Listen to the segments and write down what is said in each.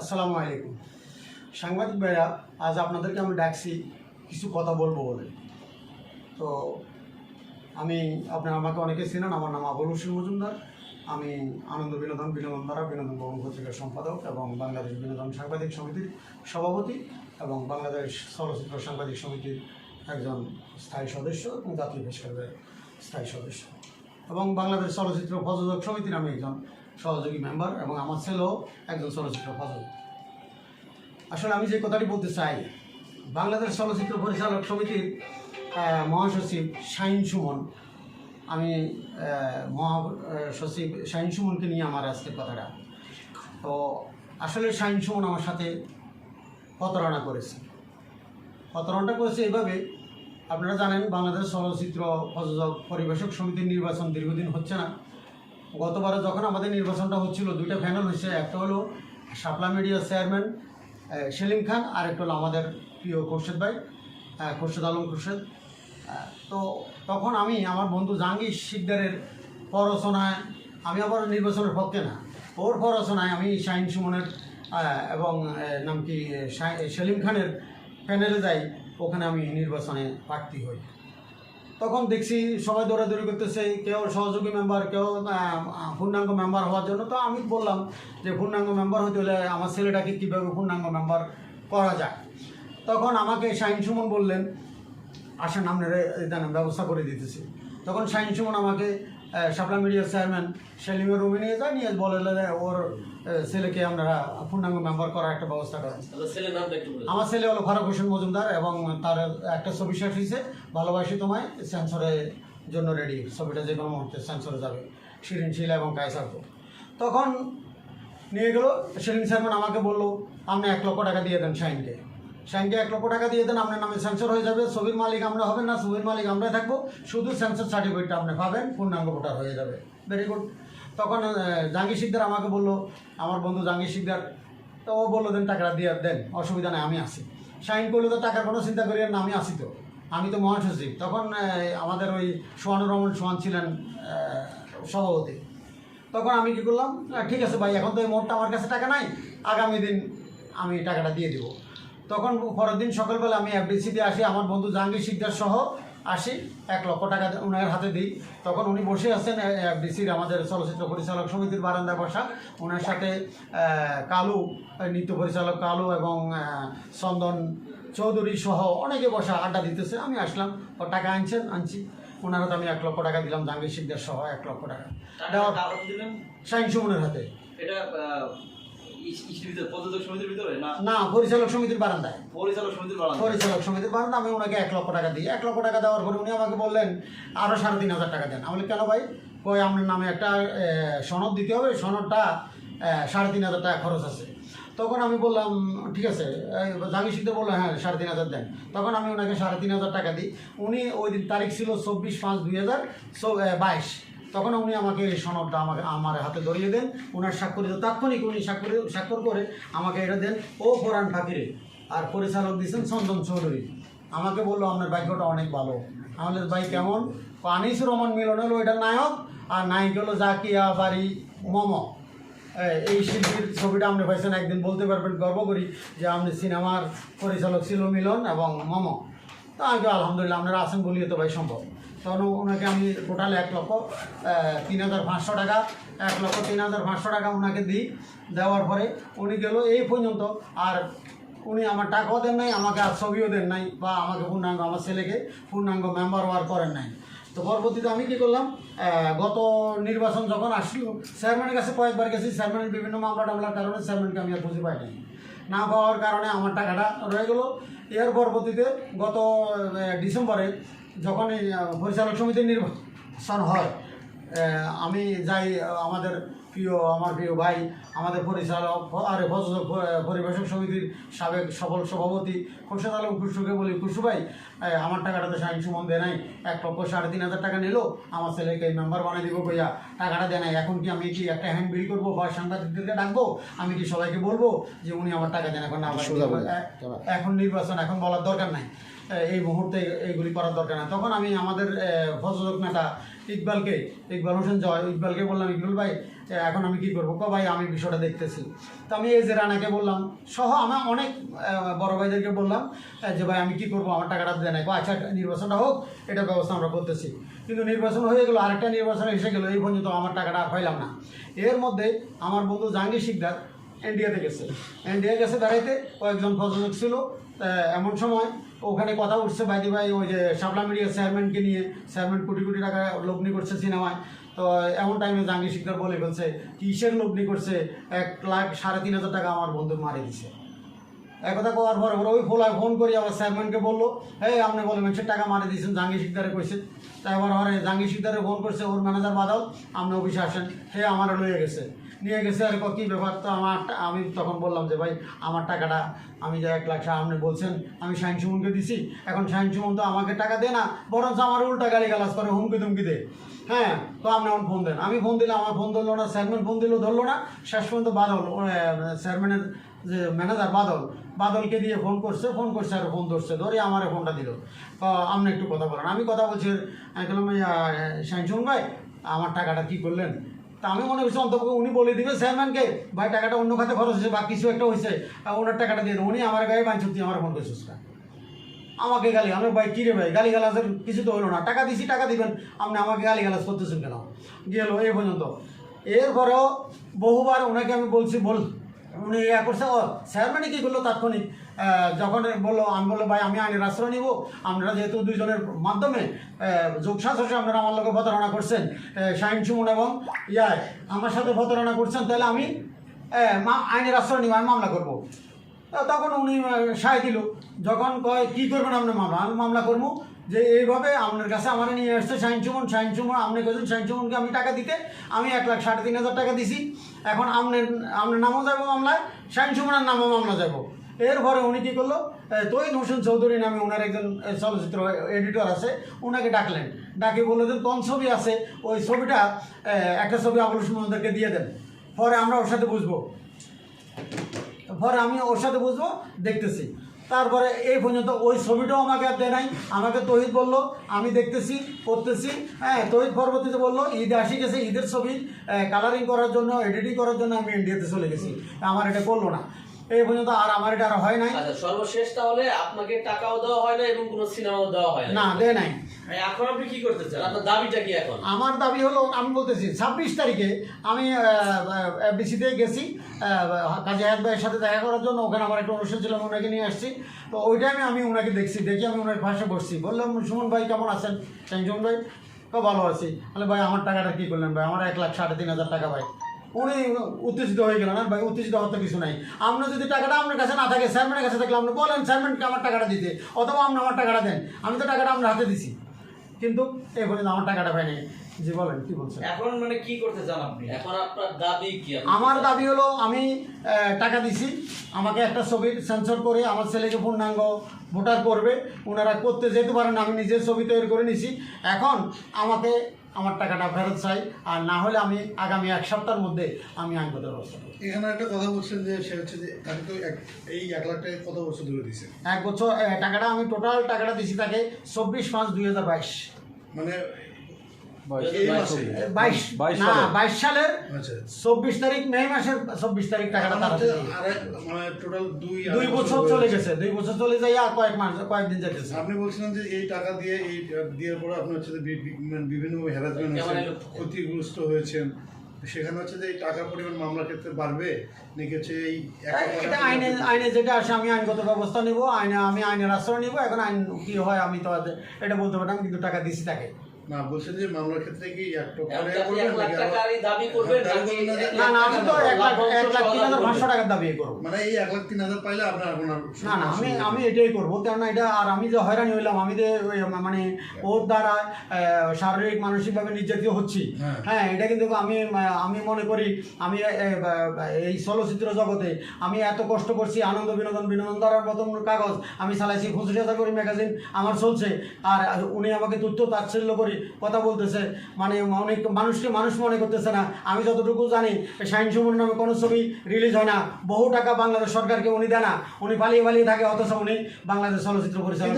আসসালামু আলাইকুম। সাংবাদিক ভাইরা আজ আপনাদেরকে আমি ডাকছি কিছু কথা বলব বলে। তো আমি, আপনারা আমাকে অনেকে চেনেন, আমার নাম আবুল হোসেন মজুমদার। আমি আনন্দ বিনোদন বিনোদন দ্বারা বিনোদন ভবন পত্রিকার সম্পাদক এবং বাংলাদেশ বিনোদন সাংবাদিক সমিতির সভাপতি এবং বাংলাদেশ চলচ্চিত্র সাংবাদিক সমিতির একজন স্থায়ী সদস্য এবং জাতীয় পুরস্কারের স্থায়ী সদস্য এবং বাংলাদেশ চলচ্চিত্র প্রযোজক সমিতির আমি একজন সহযোগী মেম্বার এবং আমার ছেলেও একজন চলচ্চিত্র প্রযোজক। আসলে আমি যে কথাটি বলতে চাই, বাংলাদেশ চলচ্চিত্র পরিচালক সমিতির মহাসচিব শাহিন সুমন। আমি মহাসচিব শাহিন সুমনকে নিয়ে আমার আজকে কথাটা। তো আসলে শাহিন সুমন আমার সাথে প্রতারণা করেছে। প্রতারণাটা করেছে এইভাবে, আপনারা জানেন বাংলাদেশ চলচ্চিত্র প্রযোজক পরিবেশক সমিতির নির্বাচন দীর্ঘদিন হচ্ছে না। গতবারে যখন আমাদের নির্বাচনটা হচ্ছিল, দুইটা প্যানেল হয়েছে, একটা হলো শাপলা মিডিয়ার চেয়ারম্যান সেলিম খান, আর একটা হলো আমাদের প্রিয় খোরশেদ ভাই খোরশেদ আলম খোরশেদ। তো তখন আমি, আমার বন্ধু জাহাঙ্গীর শিকদারের পড়াশোনায়, আমি আবার নির্বাচনের পক্ষে না, ওর পড়াশোনায় আমি শাহিন সুমনের এবং নাম কি সেলিম খানের প্যানেলে যাই, ওখানে আমি নির্বাচনে প্রার্থী হই। তখন দেখছি সবাই দৌড়াদৌড়ি করতেছে, কেউ সহযোগী মেম্বার কেউ পূর্ণাঙ্গ মেম্বার হওয়ার জন্য। তো আমি বললাম যে, পূর্ণাঙ্গ মেম্বার হতে হলে আমার ছেলেটাকে কীভাবে পূর্ণাঙ্গ মেম্বার করা যায়? তখন আমাকে শাহিন সুমন বললেন, আসেন, আপনারা ব্যবস্থা করে দিতেছি। তখন শাহিন সুমন আমাকে শাপলা মিডিয়ার চেয়ারম্যান সেলিমের রুমে নিয়ে যায় নিয়ে বলে ওর ছেলেকে আপনারা পূর্ণাঙ্গ মেম্বার করার একটা ব্যবস্থা করেন আমার ছেলে হলো ফারুক হোসেন মজুমদার এবং তার একটা ছবি শেষ হয়েছে ভালোবাসি তোমায় সেন্সরের জন্য রেডি ছবিটা যে কোনো মুহূর্তে সেন্সরে যাবে শিরিন শিলা এবং কায়সার তখন নিয়ে গেল সেলিম চেয়ারম্যান আমাকে বলল আপনি এক লক্ষ টাকা দিয়ে দেন শাইনকে শাইনকে এক লক্ষ টাকা দিয়ে দেন, আপনার নামে সেন্সর হয়ে যাবে, ছবির মালিক আমরা হবেন না, ছবির মালিক আমরা থাকব, শুধু সেন্সর সার্টিফিকেটটা আপনি পাবেন, পূর্ণাঙ্গ ভোটার হয়ে যাবে। ভেরি গুড তখন জাঙ্গি শিকদার আমাকে বলল, আমার বন্ধু জাঙ্গি শিকদার, তো ও বলল, দেন টাকাটা দিয়ে দেন, অসুবিধা নেই, আমি আসি। সাইন করলে তো টাকার কোনো চিন্তা করি না, আমি আসি তো। আমি তো মহাসচিব তখন আমাদের ওই সোহানুর সোহান ছিলেন সভাপতি। তখন আমি কি করলাম ঠিক আছে ভাই, এখন তো এই মোটটা আমার কাছে টাকা নাই, আগামী দিন আমি টাকাটা দিয়ে দিব। তখন পরের দিন সকালবেলা আমি এফডিসিতে আসি আমার বন্ধু জাহাঙ্গীর শিকদার সহ আসি এক লক্ষ টাকা ওনার হাতে দিই। তখন উনি বসে আছেন এফডিসির আমাদের চলচ্চিত্র পরিচালক সমিতির বারান্দায় বসা। ওনার সাথে কালু নৃত্য পরিচালক কালু এবং চন্দন চৌধুরী সহ অনেকে বসা আড্ডা দিতেছে। আমি আসলাম ও টাকা আনছেন আনছি। ওনার হাতে আমি এক লক্ষ টাকা দিলাম জাহাঙ্গীর শিকদার সহ এক লক্ষ টাকা। শাহিন সুমনের হাতে। এটা না? না পরিচালক সমিতির বারান্দায়। পরিচালক সমিতির পরিচালক সমিতির বারান্দা আমি ওনাকে এক লক্ষ টাকা দিই। এক লক্ষ টাকা দেওয়ার পরে উনি আমাকে বললেন আরও সাড়ে তিন হাজার টাকা দেন। আমি কেন ভাই? কই আপনার নামে একটা সনদ দিতে হবে। সনদটা সাড়ে তিন হাজার টাকা খরচ আছে। তখন আমি বললাম ঠিক আছে। জামি সিদ্ধ বলল হ্যাঁ সাড়ে তিন হাজার দেন। তখন আমি ওনাকে সাড়ে তিন হাজার টাকা দিই। উনি ওই দিন তারিখ ছিল চব্বিশ পাঁচ দুই হাজার বাইশ। তখন উনি আমাকে এই সনদটা আমাকে আমার হাতে ধরিয়ে দেন। ওনার স্বাক্ষরিত, তাৎক্ষণিক উনি স্বাক্ষর স্বাক্ষর করে আমাকে এটা দেন। ও ফোরান ফাকিরে আর পরিচালক দিয়েছেন চন্দন চৌধুরী। আমাকে বলল, আপনার ভাগ্যটা অনেক ভালো। আমাদের ভাই কেমন? তো আনিসুর রহমান মিলন হলো এটা নায়ক, আর নায়িক হলো জাকিয়া বাড়ি মম। এই শিল্পীর ছবিটা আপনি পাইছেন, একদিন বলতে পারবেন, গর্ব করি যে আপনি সিনেমার পরিচালক ছিল মিলন এবং মম। তো আমি আলহামদুলিল্লাহ আপনারা আছেন বলিয়ে তো ভাই সম্ভব। তখন ওনাকে আমি টোটাল এক লক্ষ তিন হাজার পাঁচশো টাকা, এক লক্ষ তিন হাজার পাঁচশো টাকা ওনাকে দিই। দেওয়ার পরে উনি গেল এই পর্যন্ত, আর উনি আমার টাকাও দেন নাই, আমাকে আর ছবিও দেন নাই, বা আমাকে পূর্ণাঙ্গ, আমার ছেলেকে পূর্ণাঙ্গ মেম্বার ওয়ার করেন নাই। তো পরবর্তীতে আমি কি করলাম গত নির্বাচন যখন আসলো চেয়ারম্যানের কাছে কয়েকবার গেছি চেয়ারম্যানের বিভিন্ন মামলা টামলার কারণে চেয়ারম্যানকে আমি আর খুঁজে পাইনি। না পাওয়ার কারণে আমার টাকাটা রয়ে গেলো। এর পরবর্তীতে গত ডিসেম্বরে যখন পরিচালক সমিতির নির্বাচন হয় আমি যাই আমাদের প্রিয় আমার প্রিয় ভাই আমাদের পরিচালক আরে পরিবেশক সমিতির সাবেক সফল সভাপতি খুরশেদ আলম খুশরুকে বলি খুশু ভাই আমার টাকাটা তো সাইন সুমন দেয় নাই। এক লক্ষ সাড়ে তিন হাজার টাকা নিল আমার ছেলেকে মেম্বার বানিয়ে দিব কইয়া টাকাটা দেয় নাই। এখন কি আমি কি একটা হ্যান্ড বিল করব বা সাংবাদিকদেরকে ডাকবো? আমি কি সবাইকে বলব যে উনি আমার টাকা দেন এখন না এখন নির্বাচন এখন বলার দরকার নাই। এই মুহূর্তে এইগুলি করার দরকার না তখন আমি আমাদের প্রযোজক নেতা ইকবালকে, ইকবাল হোসেন জয়, ইকবালকে বললাম, ইকবাল ভাই এখন আমি কি করব? কো ভাই, আমি বিষয়টা দেখতেছি। তো আমি এই যে রানাকে বললাম, সহ আমার অনেক বড় ভাইদেরকে বললাম যে ভাই, আমি কি করব? আমার টাকাটা দেয় নাই। আচ্ছা নির্বাচনটা হোক, এটা ব্যবস্থা আমরা করতেছি। কিন্তু নির্বাচন হয়ে গেলো, আরেকটা নির্বাচন এসে গেলো, এই পর্যন্ত আমার টাকাটা পাইলাম না। এর মধ্যে আমার বন্ধু জাহাঙ্গীর শিকদার ইন্ডিয়াতে গেছে। ইন্ডিয়া গেছে বেড়াইতে, কয়েকজন প্রযোজক ছিল এমন সময় ওখানে কথা উঠছে বাইদি ভাই ওই যে শাপলা মিডিয়ার চেয়ারম্যানকে নিয়ে। চেয়ারম্যান কোটি কোটি টাকা লগ্নি করছে সিনেমায় তো এমন টাইমে জাহাঙ্গীর শিকদার বলে ফেলছে, কিসের লগ্নি করছে? এক লাখ সাড়ে তিন হাজার টাকা আমার বন্ধু মারে দিছে একথা কোয়ার পরে ওরা ওই ফোলায় ফোন করি আমার চেয়ারম্যানকে বলল হ্যাঁ আপনি বলে মানুষের টাকা মারি দিয়েছেন, জাহাঙ্গীর শিকদারে কইছে। তাই আবার জাহাঙ্গীর শিকদারে ফোন করছে, ওর ম্যানেজার বাদাল আপনি অফিসে আসেন। হে আমার লয়ে গেছে। নিয়ে গেছে আর কী ব্যাপার? তো আমার আমি তখন বললাম যে, ভাই, আমার টাকাটা আমি যে এক লাখ আপনি বলছেন, আমি শাহিন সুমনকে দিছি। এখন শাহিন সুমন তো আমাকে টাকা দেয় না, বরঞ্চ আমার উল্টা গালি গালাজ করে, হুমকি ধুমকি দেয়। হ্যাঁ তো আপনি আমার ফোন দেন। আমি ফোন দিলাম, আমার ফোন ধরলো না, চেয়ারম্যান ফোন দিলেও ধরলো না। শেষ পর্যন্ত বাদল চেয়ারম্যানের যে ম্যানেজার বাদল, বাদলকে দিয়ে ফোন করছে ফোন করছে আর ফোন ধরছে, ধরে আমার ফোনটা দিল। আপনি একটু কথা বলেন। আমি কথা বলছি, আমি বললাম শাহিন ভাই, আমার টাকাটা কি করলেন? তা আমি মনে করছি অন্তপক্ষে উনি বলে দিবে, চেয়ারম্যানকে, ভাই, টাকাটা অন্য খাতে খরচ হয়েছে, বা কিছু একটা হয়েছে ওনার টাকাটা দিয়ে উনি আমার গায়ে বাঞ্ছ তুই আমার ফোন করছিস আমাকে গালি আমি ভাই কিরে ভাই গালি গালাজের কিছু তো হলো না। টাকা দিছি, টাকা দিবেন, আপনি আমাকে গালি গালাজ করতেছেন কেন? গেল এ পর্যন্ত। এরপরেও বহুবার ওনাকে আমি বলছি, বল উনি ইয়া করছে, ও চেয়ারম্যানে কী করল তাৎক্ষণিক? যখন বলল, আমি বলল, ভাই, আমি আইনের আশ্রয় নিব। আপনারা যেহেতু দুইজনের মাধ্যমে যোগসাথে আপনারা আমার লোকে প্রতারণা করছেন সাইন সুমন এবং ইয়ায় আমার সাথে প্রতারণা করছেন, তাহলে আমি আইনের আশ্রয় নিব, আমি মামলা করব। তখন উনি সায় দিল, যখন কয়, কী করবেন আপনি মামলা? আমি মামলা করব যে, এইভাবে আপনার কাছে আমার নিয়ে আসছে শাহিন সুমন শাহিন সুমন, আপনি কেছেন শাহিন সুমনকে আমি টাকা দিতে, আমি এক লাখ সাড়ে তিন হাজার টাকা দিছি, এখন আপনার আপনার নামও যাব মামলায় শাহিন সুমনের নামও মামলা যাব এরপরে উনি কী করল তৈন হোসেন চৌধুরী নামে ওনার একজন চলচ্চিত্র এডিটর আছে ওনাকে ডাকলেন, ডাকে বলল যে, কোন ছবি আছে? ওই ছবিটা একটা ছবি আবুল সুমনদেরকে দিয়ে দেন, পরে আমরা ওর সাথে বুঝব। পরে আমি ওর সাথে বুঝব দেখতেছি। তারপরে এই পর্যন্ত ওই ছবিটাও আমাকে আর দেয় নাই। আমাকে তহিদ বলল, আমি দেখতেছি, করতেছি। হ্যাঁ তহিদ পরবর্তীতে বলল, ঈদ আসি গেছে, ঈদের ছবি কালারিং করার জন্য এডিটিং করার জন্য আমি ইন্ডিয়াতে চলে গেছি। আমার এটা করল না। এই পর্যন্ত আর আমার এটা আর হয় নাই। আচ্ছা সর্বশেষ তাহলে আপনাকে টাকাও দেওয়া হয় না এবং কোনো সিনেমাও দেওয়া হয় না। দেয় নাই। এখন আপনি কি করতে চান আপনার দাবিটা কি এখন? আমার দাবি হলো আমি বলতেছি ছাব্বিশ তারিখে আমি বিসিতে গেছি কাজী হায়াত ভাইয়ের সাথে দেখা করার জন্য। ওখানে আমার একটা অনুষ্ঠান ছিল আমি ওনাকে নিয়ে আসছি। তো ওই টাইমে আমি ওনাকে দেখছি দেখি আমি ওনার পাশে বসছি। বললাম সুমন ভাই কেমন আছেন? সুমন ভাই তো ভালো আছি। তাহলে ভাই আমার টাকাটা কী করলেন ভাই? আমার এক লাখ সাড়ে তিন হাজার টাকা ভাই। উনি উত্তেজিত হয়ে গেলেন। আর ভাই উত্তেজিত হওয়ার তো কিছু নাই। আপনার যদি টাকাটা আপনার কাছে না থাকে চেয়ারম্যানের কাছে থাকলে আপনি বলেন চেয়ারম্যানকে আমার টাকাটা দিতে অথবা আপনি আমার টাকাটা দেন। আমি তো টাকাটা আপনার হাতে দিছি। কিন্তু এই পর্যন্ত আমার টাকাটা পাইনি জি বলেন কি বলছেন? এখন মানে কি করতে চান আপনি? এখন আপনার দাবি কি? আমার দাবি হলো আমি টাকা দিছি। আমাকে একটা ছবির সেন্সর করে আমার ছেলেকে পূর্ণাঙ্গ ভোটার করবে। ওনারা করতে যেতে পারেন আমি নিজের ছবি তৈরি করে নিছি। এখন আমাকে আমার টাকাটা ফেরত চাই আর না হলে আমি আগামী এক সপ্তাহের মধ্যে আমি আইনগত ব্যবস্থা করব এখানে একটা কথা বলছেন যে সে হচ্ছে যে তাকে তো এই এক লাখ টাকা কত বছর ধরে দিচ্ছে এক বছর টাকাটা আমি টোটাল টাকাটা দিছি তাকে চব্বিশ পাঁচ দুই হাজার বাইশ। মানে বাইশ- সালের আচ্ছা চব্বিশ তারিখ মে মাসের চব্বিশ তারিখ টাকাটা দিই। মানে দুই বছর চলে গেছে। গেছে দুই বছর চলে যাই আর কয়েক মাস কয়েকদিন যেতেছে আপনি বলছিলেন যে এই টাকা দিয়ে এই দেওয়ার পরে আপনি হচ্ছে মানে বিভিন্ন হ্যারাসমেন্ট? ক্ষতিগ্রস্ত হয়েছেন সেখানে হচ্ছে যে এই টাকার পরিমাণ মামলার ক্ষেত্রে বাড়বে নাকি হচ্ছে এই এটা আইনে আইনে যেটা আসে আমি আইনগত ব্যবস্থা নিব আইনে আমি আইনের আশ্রয় নিব এখন আইন কি হয় আমি তো এটা বলতে পারতাম কিন্তু টাকা দিছি তাকে না বলছেন যে মামলার ক্ষেত্রে কি এক লাখ টাকারই দাবি করবেন দাবি নাকি করবেন না না আমি তো এক লাখ এক লাখ তিন হাজার পাঁচশো টাকার দাবি করব। মানে এই এক লাখ তিন হাজার পাইলে আপনার আপনার না না আমি আমি এটাই করব কেননা এটা আর আমি যে হয়রানি হইলাম আমি যে মানে ওর দ্বারা শারীরিক মানসিকভাবে নির্যাতিত হচ্ছি। হ্যাঁ। হ্যাঁ এটা কিন্তু আমি আমি মনে করি আমি এই চলচ্চিত্র জগতে আমি এত কষ্ট করছি আনন্দ বিনোদন বিনোদন দ্বারার প্রথম কাগজ আমি চালাইছি হাজার করে ম্যাগাজিন আমার চলছে আর উনি আমাকে তথ্য তাচ্ছিল্য করি কথা বলতেছে। মানে অনেক মানুষকে মানুষ মনে করতেছে না। আমি যতটুকু জানি শাহিন সুমন নামে কোনো ছবি রিলিজ হয় না। বহু টাকা বাংলাদেশ সরকারকে উনি দেয় না। উনি পালিয়ে পালিয়ে থাকে অথচ উনি বাংলাদেশ চলচ্চিত্র পরিচালক।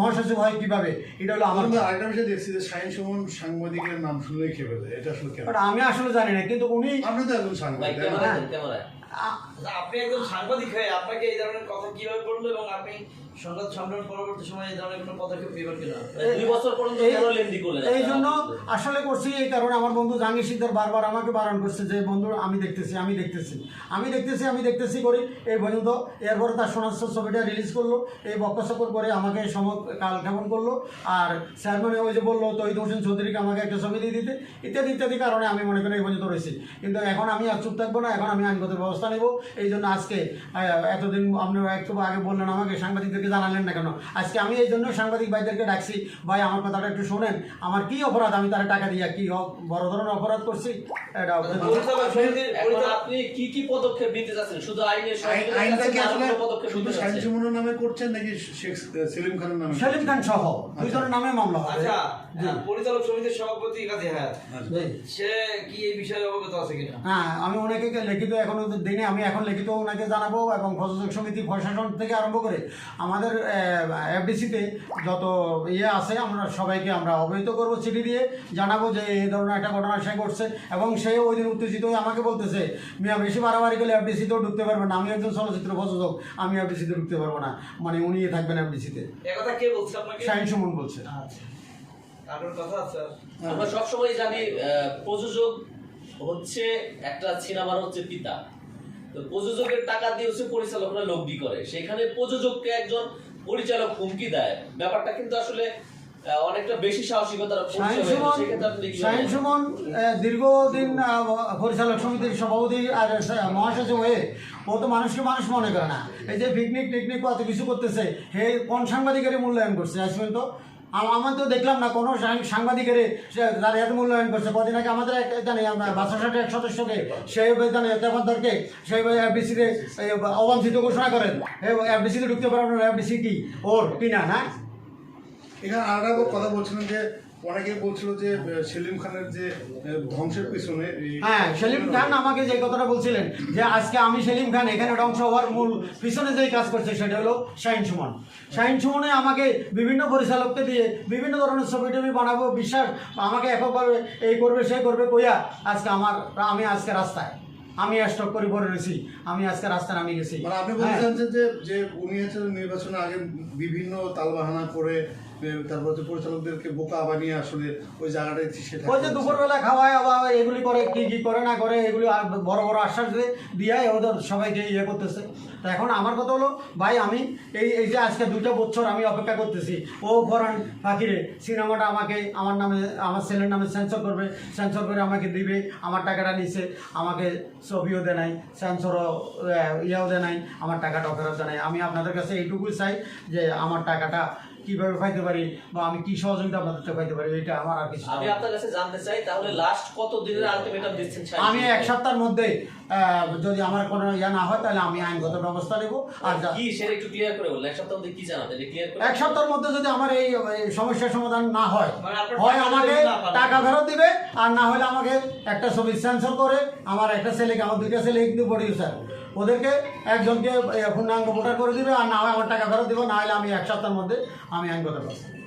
মহাসচিব হয় কীভাবে? এটা হলো আমার আমরা আরেকটা বিষয় দেখছি যে শাহিন সুমন সাংবাদিকের নাম শুনলেই খেপে যায়। এটা আসলে আমি আসলে জানি না কিন্তু উনি আপনি তো একজন সাংবাদিক আপনি একজন সাংবাদিক হয়ে আপনাকে এই ধরনের কথা কীভাবে করল এবং আপনি সংবাদ সম্মেলন পরবর্তী সময় এই ধরনের কোনো পদক্ষেপ নেবেন কিনা? দুই বছর পর্যন্ত কেন লেন্দি করলেন? এই জন্য আসলে করছি এই কারণে আমার বন্ধু জাহাঙ্গীর সিকদার বারবার আমাকে বারণ করছে যে বন্ধু আমি দেখতেছি আমি দেখতেছি আমি দেখতেছি আমি দেখতেছি করি। এই পর্যন্ত এরপরে তার সোনার ছবিটা রিলিজ করল এই বক্কসকর করে আমাকে সম কাল কেমন করল। আর চেয়ারম্যান ওই যে বলল তৈদ হোসেন চৌধুরীকে আমাকে একটা ছবি দিয়ে দিতে। ইত্যাদি ইত্যাদি কারণে আমি মনে করি এই পর্যন্ত রয়েছি। কিন্তু এখন আমি আর চুপ থাকব না এখন আমি আইনগত ব্যবস্থা নেব। এই জন্য আজকে এতদিন আপনারা একটু আগে বললেন আমাকে সাংবাদিকদেরকে জানালেন না কেন? আজকে আমি এই জন্য সাংবাদিক ভাইদেরকে ডাকছি ভাই আমার কথাটা একটু শোনেন আমার কি অপরাধ? আমি তারা টাকা দিয়ে কি বড় ধরনের অপরাধ করছি? এটা আপনি কি কি পদক্ষেপ নিতে চাচ্ছেন শুধু আইনের শুধু নামে করছেন নাকি সেলিম খানের নামে সেলিম খান সহ দুইজনের নামে মামলা হবে। আচ্ছা পরিচালক সমিতির সভাপতি কাজী হায়াত আচ্ছা। সে কি এই বিষয়ে অবগত আছে কিনা? হ্যাঁ আমি ওনাকে লিখিত এখনও দিনে আমি এখন লিখিত ওনাকে জানাব এবং প্রযোজক সমিতি প্রশাসন থেকে আরম্ভ করে আমাদের এফডিসিতে যত ইয়ে আছে আমরা সবাইকে আমরা অবহিত করব চিঠি দিয়ে জানাব যে এই ধরনের একটা ঘটনা সে ঘটছে এবং সে ওই দিন উত্তেজিত হয়ে আমাকে বলতেছে মিয়া বেশি বাড়াবাড়ি করলে এফডিসিতেও ঢুকতে পারবে না। আমি একজন চলচ্চিত্র প্রযোজক আমি এফডিসিতে ঢুকতে পারব না। মানে উনি থাকবেন এফডিসিতে। একথা কে বলছে আপনাকে? শাহিন সুমন বলছে। আচ্ছা। আমরা সবসময় জানি প্রযোজক হচ্ছে একটা সিনেমার হচ্ছে পিতা। তো প্রযোজকের টাকা দিয়ে হচ্ছে পরিচালকরা লব্ধি করে। সেখানে প্রযোজককে একজন পরিচালক হুমকি দেয়। ব্যাপারটা কিন্তু আসলে অনেকটা বেশি সাহসিকতার সুমন দীর্ঘদিন পরিচালক সমিতির সভাপতি আর মহাসচিব হয়ে ও তো মানুষকে মানুষ মনে করে না। এই যে পিকনিক টিকনিক কত কিছু করতেছে হে কোন সাংবাদিকের মূল্যায়ন করছে? আজ পর্যন্ত আম- আমার তো দেখলাম না, কোনো সাংবাদিকের তার এত মূল্যায়ন করছে। কদিন আগে আমাদের জানি বাসাসাটের এক সদস্যকে, সেই জানে সেইভাবে সেই এফডিসিতে অবাঞ্ছিত ঘোষণা করেন। এফডিসিতে ঢুকতে পারবেন এফডিসি কি? ওর কিনা না এখানে আর কথা বলছিলেন যে অনেকে বলছিল যে সেলিম খানের যে ধ্বংসের পিছনে হ্যাঁ সেলিম খান আমাকে যে কথাটা বলছিলেন যে আজকে আমি সেলিম খান এখানে ধ্বংস হওয়ার মূল পিছনে যেই কাজ করছে সেটা হলো শাহিন সুমন শাহিন সুমনে আমাকে বিভিন্ন পরিচালককে দিয়ে বিভিন্ন ধরনের ছবি টবি বানাবো বিশ্বাস আমাকে এককভাবে এই করবে সে করবে কইয়া আজকে আমার আমি আজকে রাস্তায় আমি স্টক করে পড়ে রয়েছি আমি আজকে রাস্তায় নামিয়ে গেছি মানে আপনি হ্যাঁ। বলতে চাচ্ছেন যে যে উনি নির্বাচনের আগে বিভিন্ন তালবাহানা করে তারপর হচ্ছে পরিচালকদেরকে বোকা বানিয়ে আসলে ওই জায়গাটায় সেটা ওই যে দুপুরবেলা খাওয়ায় আবার এগুলি করে কি কি করে না করে এগুলি আর বড় বড় আশ্বাস দিয়ে দিয়ে ওদের সবাইকে ইয়ে করতেছে। তো এখন আমার কথা হলো ভাই আমি এই এই যে আজকে দুটো বছর আমি অপেক্ষা করতেছি ও ফরান ফাঁকিরে সিনেমাটা আমাকে আমার নামে আমার ছেলের নামে সেন্সর করবে সেন্সর করে আমাকে দিবে আমার টাকাটা নিছে আমাকে ছবিও দেয় নাই সেন্সরও ইয়েও দেয় নাই আমার টাকাটা ফেরত দেয় নাই। আমি আপনাদের কাছে এইটুকুই চাই যে আমার টাকাটা কীভাবে পাইতে পারি বা আমি কি সহযোগিতা আপনাদের পাইতে পারি এটা আমার আর কিছু আমি আপনার কাছে জানতে চাই তাহলে লাস্ট কত দিনের আলটিমেটাম দিচ্ছেন শাহিন আমি এক সপ্তাহের মধ্যে যদি আমার কোনো ইয়া না হয় তাহলে আমি আইনগত ব্যবস্থা নেব। আর কি সেটা একটু ক্লিয়ার করে বলুন এক সপ্তাহ মধ্যে কি জানাতে ক্লিয়ার করে এক সপ্তাহের মধ্যে যদি আমার এই সমস্যার সমাধান না হয় মানে হয় আমাকে। টাকা ফেরত দিবে আর না হলে আমাকে একটা ছবি সেন্সর করে আমার একটা ছেলেকে আমার দুইটা ছেলে কিন্তু প্রডিউসার ওদেরকে একজনকে পূর্ণাঙ্গ ভোটার করে দিবে আর না হয় আমার টাকা ফেরত দিবে, না হলে আমি এক সপ্তাহের মধ্যে আমি আইনগত ব্যবস্থা নেব।